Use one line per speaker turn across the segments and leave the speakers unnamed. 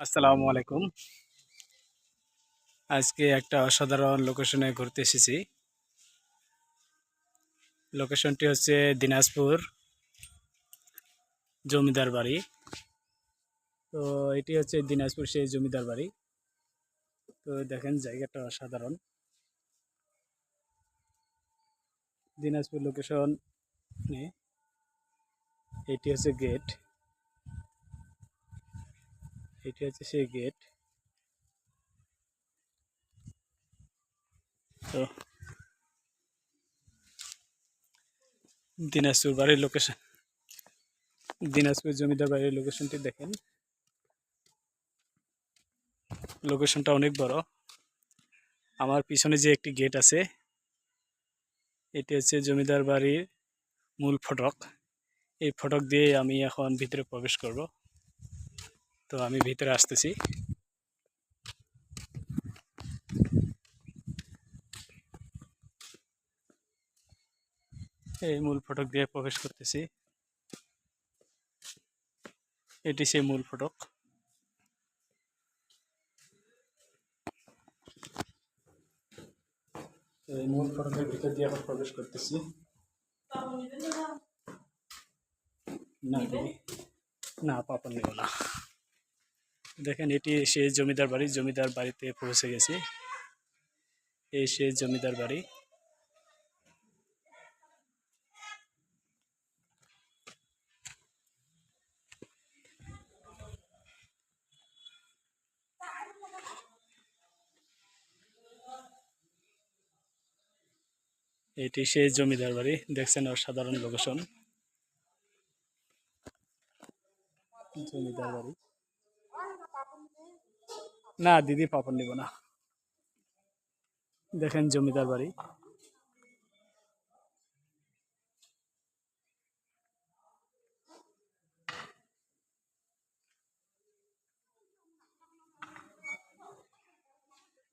আসসালামু আলাইকুম। আজকে একটা অসাধারণ লোকেশনে ঘুরতে এসেছি। লোকেশনটি হচ্ছে দিনাজপুর জমিদার বাড়ি। তো এটি হচ্ছে দিনাজপুর সেই জমিদার বাড়ি। তো দেখেন, জায়গাটা অসাধারণ। দিনাজপুর লোকেশন এটি হচ্ছে গেট এটি হচ্ছে সেই গেট। তো, দিনাজপুর বাড়ির লোকেশন দিনাজপুর জমিদার বাড়ির লোকেশনটি দেখেন। লোকেশনটা অনেক বড়। আমার পিছনে যে একটি গেট আছে, এটি হচ্ছে জমিদার বাড়ির মূল ফটক। এই ফটক দিয়ে আমি এখন ভিতরে প্রবেশ করব। তো আমি ভিতরে আসতেছি। এই মূল ফটক দিয়ে প্রবেশ করতেছি। এটি সেই মূল ফটক। এই মূল ফটকের ভিতর দিয়ে এখন প্রবেশ করতেছি। না? না পাপা নেব না। দেখেন এটি সেই জমিদার বাড়ি, জমিদার বাড়িতে পৌঁছে গেছি। এই সেই জমিদার বাড়ি। এটি সেই জমিদার বাড়ি, দেখছেন অসাধারণ লোকেশন। জমিদার বাড়ি। না, দিদি পাপড় নিব না। দেখেন জমিদার বাড়ি।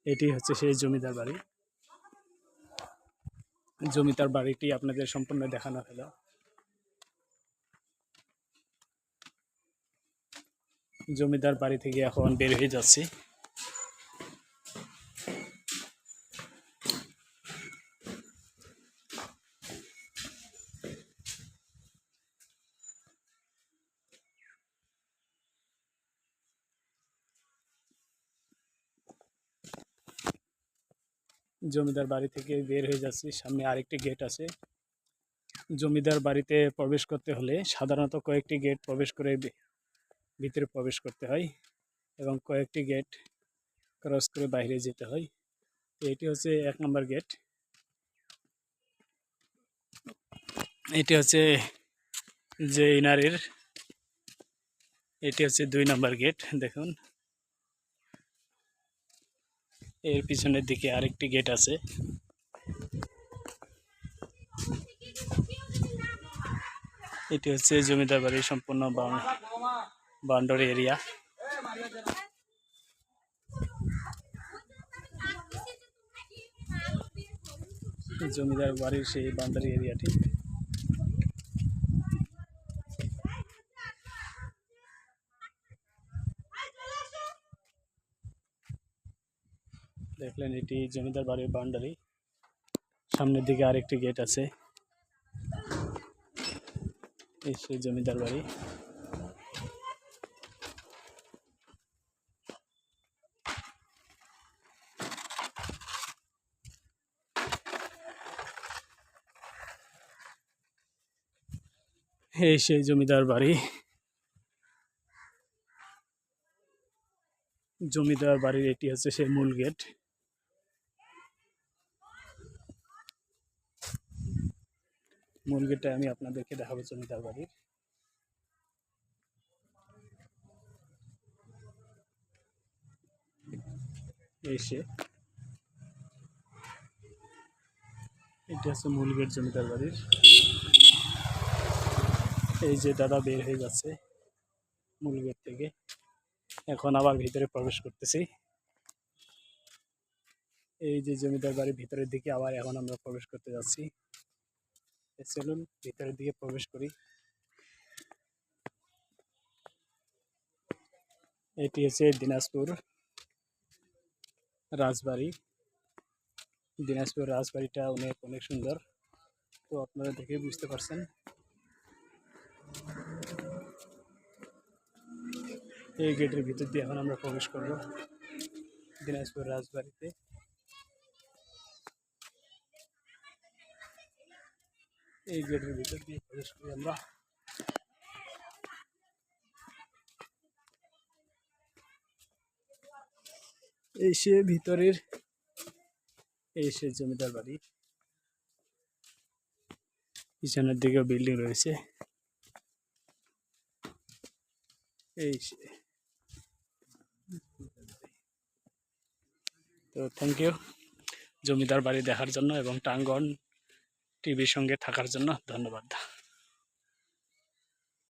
এটি হচ্ছে সেই জমিদার বাড়ি। জমিদার বাড়িটি আপনাদের সম্পূর্ণ দেখানো হলো। জমিদার বাড়ি থেকে এখন বের হয়ে যাচ্ছি। জমিদার বাড়ি থেকে বের হয়ে যাচ্ছি। সামনে আরেকটি গেট আছে। জমিদার বাড়িতে প্রবেশ করতে হলে সাধারণত কয়েকটি গেট প্রবেশ করে ভিতরে প্রবেশ করতে হয় এবং কয়েকটি গেট ক্রস করে বাইরে যেতে হয়। এটি হচ্ছে এক নম্বর গেট এটি হচ্ছে যে ইনারের এটি হচ্ছে দুই নম্বর গেট দেখুন। এর পিছনের দিকে আরেকটি গেট আছে। এটি হচ্ছে জমিদার বাড়ির সম্পূর্ণ বাউন্ডারি এরিয়া জমিদার বাড়ির সেই বাউন্ডারি এরিয়াটি দেখলেন, এটি জমিদার বাড়ির বাউন্ডারি। সামনের দিকে আরেকটি গেট আছে। জমিদার বাড়ি। এই সেই জমিদার বাড়ি। জমিদার বাড়ির এটি হচ্ছে সেই মূল গেট। মূল গেটটা আমি আপনাদেরকে দেখাবো জমিদার বাড়ির। এই সে এটা হচ্ছে মূল গেট জমিদার বাড়ির। এই যে দাদা বের হয়ে যাচ্ছে মূল গেট থেকে। এখন আবার ভিতরে প্রবেশ করতেছি। এই যে জমিদার বাড়ির ভিতরের দিকে আবার এখন আমরা প্রবেশ করতে যাচ্ছি। চলুন ভিতরের দিকে প্রবেশ করি। এটি হচ্ছে দিনাজপুর রাজবাড়ি। দিনাজপুর রাজবাড়িটা অনেক অনেক সুন্দর। তো আপনারা দেখে বুঝতে পারছেন। এই গেটের ভিতর দিয়ে এখন আমরা প্রবেশ করব। দিনাজপুর রাজবাড়িতে। এই গেটের ভিতর দিয়ে প্রবেশ করি আমরা। এই সে ভিতরের, এই সে জমিদার বাড়ি। পিছনের দিকে বিল্ডিং রয়েছে। এই সে। তো থ্যাংক ইউ জমিদার বাড়ি দেখার জন্য এবং টাঙ্গন টিভির সঙ্গে থাকার জন্য ধন্যবাদ।